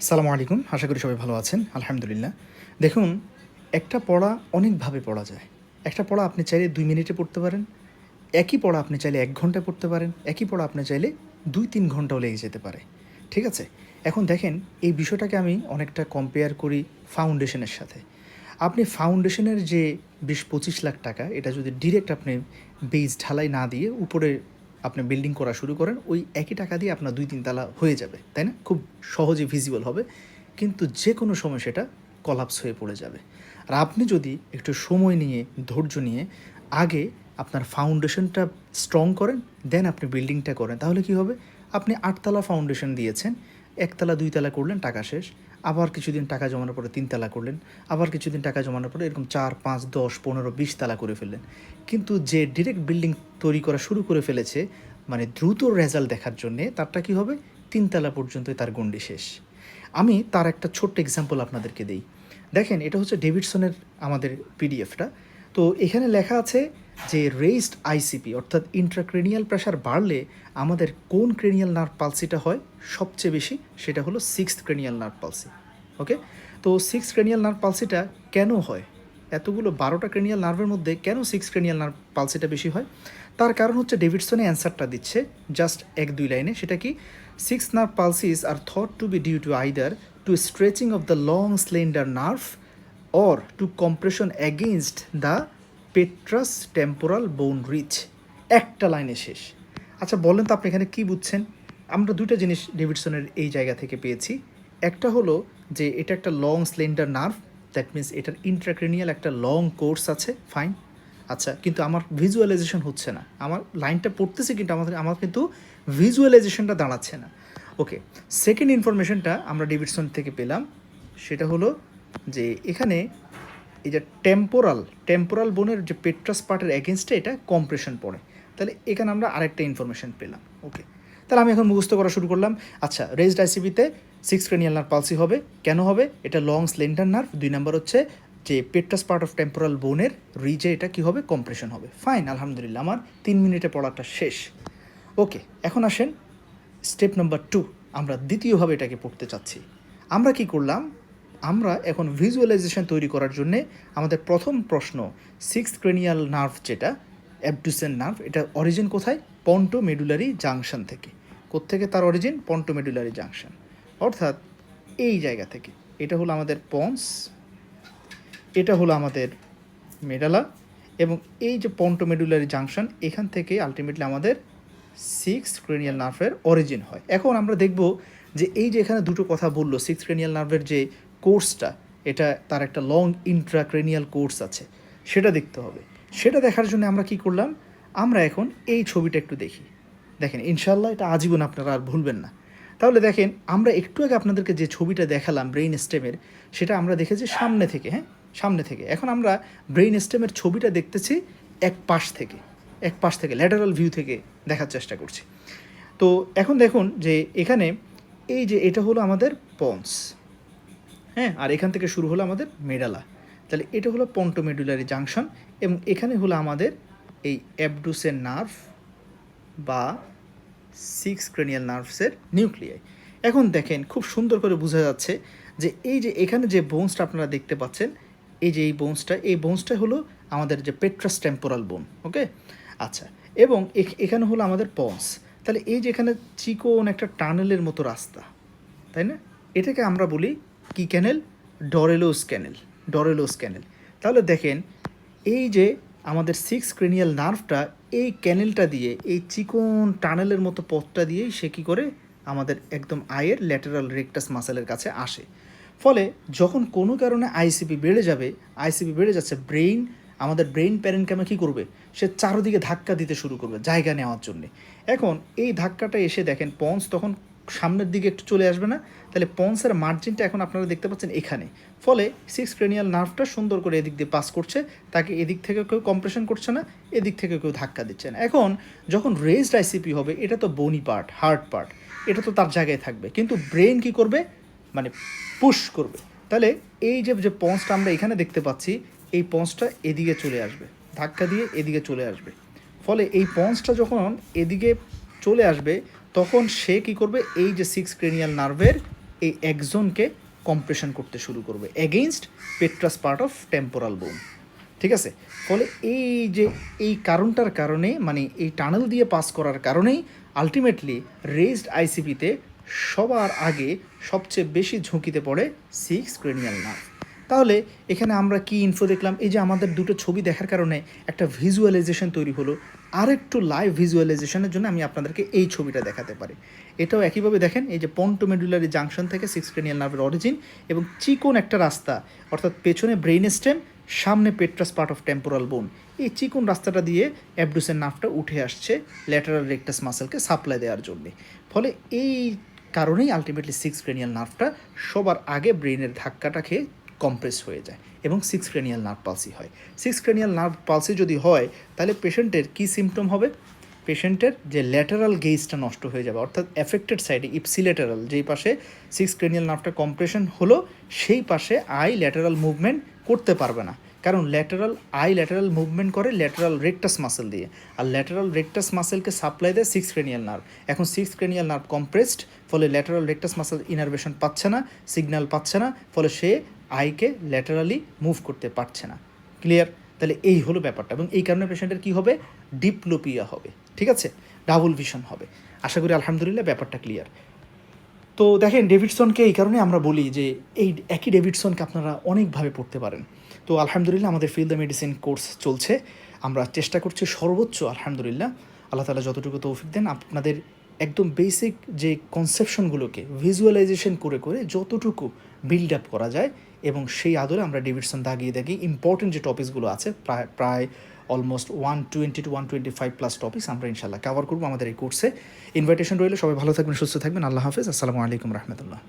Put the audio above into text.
সালামু আলাইকুম, আশা করি সবাই ভালো আছেন, আলহামদুলিল্লাহ। দেখুন, একটা পড়া অনেকভাবে পড়া যায়। একটা পড়া আপনি চাইলে দুই মিনিটে পড়তে পারেন, একই পড়া আপনি চাইলে এক ঘন্টায় পড়তে পারেন, একই পড়া আপনি চাইলে দুই তিন ঘন্টাও লেগে যেতে পারে। ঠিক আছে? এখন দেখেন, এই বিষয়টাকে আমি অনেকটা কম্পেয়ার করি ফাউন্ডেশনের সাথে। আপনি ফাউন্ডেশনের যে বিশ পঁচিশ লাখ টাকা, এটা যদি ডিরেক্ট আপনি বেজ ঢালাই না দিয়ে উপরে আপনি বিল্ডিং করা শুরু করেন, ওই একই টাকা দিয়ে আপনার দুই তিন তালা হয়ে যাবে, তাই না? খুব সহজে ভিজিবল হবে। কিন্তু যে কোনো সময় সেটা কলাপস হয়ে পড়ে যাবে। আর আপনি যদি একটু সময় নিয়ে, ধৈর্য নিয়ে আগে আপনার ফাউন্ডেশনটা স্ট্রং করেন দেন আপনি বিল্ডিংটা করেন, তাহলে কি হবে? আপনি আটতলা ফাউন্ডেশন দিয়েছেন, একতলা, দুইতলা করলেন, টাকা শেষ। আবার কিছুদিন টাকা জমানোর পরে তিনতলা করলেন, আবার কিছুদিন টাকা জমানোর পরে এরকম চার, পাঁচ, দশ, পনেরো, বিশ তালা করে ফেললেন। কিন্তু যে ডিরেক্ট বিল্ডিং তৈরি করা শুরু করে ফেলেছে মানে দ্রুত রেজাল্ট দেখার জন্যে তারটা কি হবে? তিনতলা পর্যন্তই তার গণ্ডি শেষ। আমি তার একটা ছোট্ট এক্সাম্পল আপনাদেরকে দিই। দেখেন, এটা হচ্ছে ডেভিডসনের আমাদের পিডিএফটা তো এখানে লেখা আছে যে রেইসড আইসিপি অর্থাৎ ইন্ট্রাক্রেনিয়াল প্রেশার বাড়লে আমাদের কোন ক্রেনিয়াল নার্ভ পালসিটা হয় সবচেয়ে বেশি? সেটা হলো six cranial nerve palsy okay তো সিক্স ক্রেনিয়াল নার্ভ পালসিটা কেন হয়? এতগুলো বারোটা ক্রেনিয়াল নার্ভের মধ্যে কেন সিক্স ক্রেনিয়াল নার্ভ পালসিটা বেশি হয়? তার কারণ হচ্ছে ডেভিডসনে অ্যান্সারটা দিচ্ছে জাস্ট এক দুই লাইনে, সেটা কি? Six nerve palsies are thought to be due to either to stretching of the long slender nerve or to compression against the petrous temporal bone rich একটা লাইনে শেষ। আচ্ছা বলেন তো আপনি এখানে কি বুঝছেন? আমরা দুটো জিনিস ডেভিডসনের এই জায়গা থেকে পেয়েছি। একটা হলো যে এটা একটা long slender nerve that means এটার ইন্ট্রাক্রেনিয়াল একটা লং কোর্স আছে ফাইন আচ্ছা কিন্তু আমার ভিজুয়ালাইজেশন হচ্ছে না। আমার লাইনটা পড়তেছে কিন্তু আমাদের আমার কিন্তু ভিজুয়ালাইজেশনটা দাঁড়াচ্ছে না। ওকে সেকেন্ড ইনফরমেশনটা আমরা ডেভিডসন থেকে পেলাম। সেটা হলো যে এখানে এই যে টেম্পোরাল টেম্পোরাল বোনের যে পেট্রাস পার্টের এগেনস্টে এটা কম্প্রেশন পড়ে। তাহলে এখানে আমরা আরেকটা ইনফরমেশন পেলাম। ওকে তাহলে আমি এখন মুখস্থ করা শুরু করলাম। আচ্ছা রেজড আইসিবিতে সিক্স ক্রেনিয়াল নার্ভ পালসি হবে। কেন হবে? এটা লং স্লেন্ডার নার্ভ দুই নম্বর হচ্ছে যে পেট্রাস পার্ট অফ টেম্পোরাল বোনের রিজে এটা কি হবে? কম্প্রেশন হবে। ফাইন আলহামদুলিল্লাহ। আমার তিন মিনিটে পড়াটা শেষ। ওকে এখন আসেন। স্টেপ নাম্বার টু আমরা দ্বিতীয়ভাবে এটাকে পড়তে চাচ্ছি। আমরা কি করলাম? আমরা এখন ভিজুয়ালাইজেশন তৈরি করার জন্য আমাদের প্রথম প্রশ্ন সিক্স ক্রেনিয়াল নার্ভ যেটা অ্যাবডুসেন নার্ভ এটা অরিজিন কোথায়? পন্টো মেডুলারি জাংশন থেকে। কোত্থেকে তার অরিজিন পন্টো মেডুলারি জাংশন অর্থাৎ এই জায়গা থেকে। এটা হলো আমাদের পন্স এটা হলো আমাদের মেডালা এবং এই যে পন্টো মেডুলারি জাংশন এখান থেকে আলটিমেটলি আমাদের সিক্স ক্রেনিয়াল নার্ভের অরিজিন হয়। এখন আমরা দেখব যে এই যে এখানে দুটো কথা বলল সিক্স ক্রেনিয়াল নার্ভের যে কোর্সটা, এটা তার একটা লং ইন্ট্রাক্রেনিয়াল কোর্স আছে, সেটা দেখতে হবে। সেটা দেখার জন্য আমরা কি করলাম? আমরা এখন এই ছবিটা একটু দেখি। দেখেন ইনশাল্লাহ এটা আজীবন আপনারা আর ভুলবেন না। তাহলে দেখেন, আমরা একটু আগে আপনাদেরকে যে ছবিটা দেখালাম ব্রেইন স্টেমের সেটা আমরা দেখেছি সামনে থেকে হ্যাঁ? সামনে থেকে। এখন আমরা ব্রেইন স্টেমের ছবিটা দেখতেছি এক পাশ থেকে, এক পাশ থেকে ল্যাটারাল ভিউ থেকে দেখার চেষ্টা করছি। তো এখন দেখুন যে এখানে এই যে এটা হলো আমাদের পন্স হ্যাঁ আর এখান থেকে শুরু হলো আমাদের মেডালা। তাহলে এটা হলো পন্টোমেডুলারি জাংশন এবং এখানে হলো আমাদের এই অ্যাবডুসের নার্ভ বা সিক্স ক্রেনিয়াল নার্ভসের নিউক্লিয়াই। এখন দেখেন, খুব সুন্দর করে বোঝা যাচ্ছে যে এই যে এখানে যে বোনসটা আপনারা দেখতে পাচ্ছেন, এই যে এই বোনসটা এই বোনসটা হলো আমাদের যে পেট্রাস টেম্পোরাল বোন, ওকে? আচ্ছা এবং এখ- এখানে হলো আমাদের পন্স। তাহলে এই যে এখানে চিকন একটা টানেলের মতো রাস্তা, তাই না? এটাকে আমরা বলি কি canal? Dorello's canal Dorello's canal. তাহলে দেখেন, এই যে আমাদের সিক্স ক্রেনিয়াল নার্ভটা এই ক্যানেলটা দিয়ে, এই চিকন টানেলের মতো পথটা দিয়েই সে কী করে? আমাদের একদম আয়ের ল্যাটারাল রেকটাস মাসেলের কাছে আসে। ফলে যখন কোনো কারণে আইসিপি বেড়ে যাবে আইসিপি বেড়ে যাচ্ছে ব্রেইন আমাদের ব্রেইন প্যারেন্টকামে কী করবে? সে চারোদিকে ধাক্কা দিতে শুরু করবে, জায়গা নেওয়ার জন্যে। এখন এই ধাক্কাটা এসে দেখেন পন্স তখন সামনের দিকে একটু চলে আসবে না, তাহলে পন্সের মার্জিনটা এখন আপনারা দেখতে পাচ্ছেন এখানে। ফলে সিক্স ক্রেনিয়াল নার্ভটা সুন্দর করে এদিক দিয়ে পাস করছে, তাকে এদিক থেকে কেউ কম্প্রেশন করছে না, এদিক থেকে কেউ ধাক্কা দিচ্ছে না। এখন যখন রেজড আইসিপি হবে, এটা তো বনি পার্ট হার্ড পার্ট এটা তো তার জায়গায় থাকবে। কিন্তু ব্রেন কি করবে? মানে পুশ করবে। তাহলে এই যে যে পন্সটা আমরা এখানে দেখতে পাচ্ছি, এই পন্সটা এদিকে চলে আসবে, ধাক্কা দিয়ে এদিকে চলে আসবে। ফলে এই পন্সটা যখন এদিকে চলে আসবে তখন সে কি করবে? এই যে সিক্স ক্রেনিয়াল নার্ভের এই একজনকে কম্প্রেশন করতে শুরু করবে against petrous part of temporal bone ঠিক আছে? ফলে এই যে, এই কারণটার কারণে মানে এই টানেল দিয়ে পাস করার কারণেই আলটিমেটলি রেজড আইসিপিতে সবার আগে সবচেয়ে বেশি ঝুঁকিতে পড়ে সিক্স ক্রেনিয়াল নার্ভ তাহলে এখানে আমরা কি ইনফো দেখলাম? এই যে আমাদের দুটো ছবি দেখার কারণে একটা ভিজুয়ালাইজেশন তৈরি হলো। আর একটু লাইভ ভিজুয়ালাইজেশনের জন্য আমি আপনাদেরকে এই ছবিটা দেখাতে পারি। এটাও একইভাবে দেখেন, এই যে পন্টোমেডুলারি জাংশন থেকে সিক্স ক্রেনিয়াল নার্ভের অরিজিন এবং চিকন একটা রাস্তা, অর্থাৎ পেছনে ব্রেইন স্টেম সামনে পেট্রাস পার্ট অফ টেম্পোরাল বোন এই চিকন রাস্তাটা দিয়ে অ্যাবডুসের নার্ভটা উঠে আসছে ল্যাটারাল রেকটাস মাসেলকে সাপ্লাই দেওয়ার জন্যে। ফলে এই কারণেই আলটিমেটলি সিক্স ক্রেনিয়াল নার্ভটা সবার আগে ব্রেনের ধাক্কাটা খেয়ে কম্প্রেস হয়ে যায় এবং সিক্স ক্রেনিয়াল নার্ভ পালসি হয়। সিক্স ক্রেনিয়াল নার্ভ পালসি যদি হয়, তাহলে পেশেন্টের কী সিমটম হবে? পেশেন্টের যে ল্যাটারাল গেজটা নষ্ট হয়ে যাবে, অর্থাৎ এফেক্টেড সাইডে ইপসিলেটারাল যেই পাশে সিক্স ক্রেনিয়াল নার্ভটা কম্প্রেশন হলো, সেই পাশে আই ল্যাটারাল মুভমেন্ট করতে পারবে না। কারণ ল্যাটারাল আই ল্যাটারাল মুভমেন্ট করে ল্যাটারাল রেকটাস মাসেল দিয়ে। আর ল্যাটারাল রেকটাস মাসেলকে সাপ্লাই দেয় সিক্স ক্রেনিয়াল নার্ভ এখন সিক্স ক্রেনিয়াল নার্ভ কম্প্রেসড ফলে ল্যাটারাল রেকটাস মাসেল ইনারভেশন পাচ্ছে না সিগন্যাল পাচ্ছে না, ফলে সে আইকে ল্যাটারালি মুভ করতে পারছে না। ক্লিয়ার তাহলে এই হলো ব্যাপারটা এবং এই কারণে পেশেন্টের কী হবে? ডিপলোপিয়া হবে। ঠিক আছে? ডাবল ভিশন হবে। আশা করি আলহামদুলিল্লাহ ব্যাপারটা ক্লিয়ার তো দেখেন ডেভিডসনকে এই কারণে আমরা বলি যে, এই একই ডেভিডসনকে আপনারা অনেকভাবে পড়তে পারেন। তো আলহামদুলিল্লাহ আমাদের ফিল দ্য মেডিসিন কোর্স চলছে। আমরা চেষ্টা করছি সর্বোচ্চ, আলহামদুলিল্লাহ। আল্লাহ তালা যতটুকু তৌফিক দেন, আপনাদের একদম বেসিক যে কনসেপশনগুলোকে ভিজুয়ালাইজেশন করে করে যতটুকু বিল্ড আপ করা যায় এবং সেই আদরে আমরা ডেভিডসন দাগিয়ে দাগি ইম্পর্টেন্ট যে টপিকসগুলো আছে, প্রায় প্রায় almost one twenty two one twenty five plus topics আমরা ইনশাল্লাহ কভার করব আমাদের এই কোর্সে ইনভাইটেশন রইলে, সবাই ভালো থাকবেন, সুস্থ থাকবেন, আল্লাহ হাফেজ, আসসালামু আলাইকুম রহমতুল্লাহ।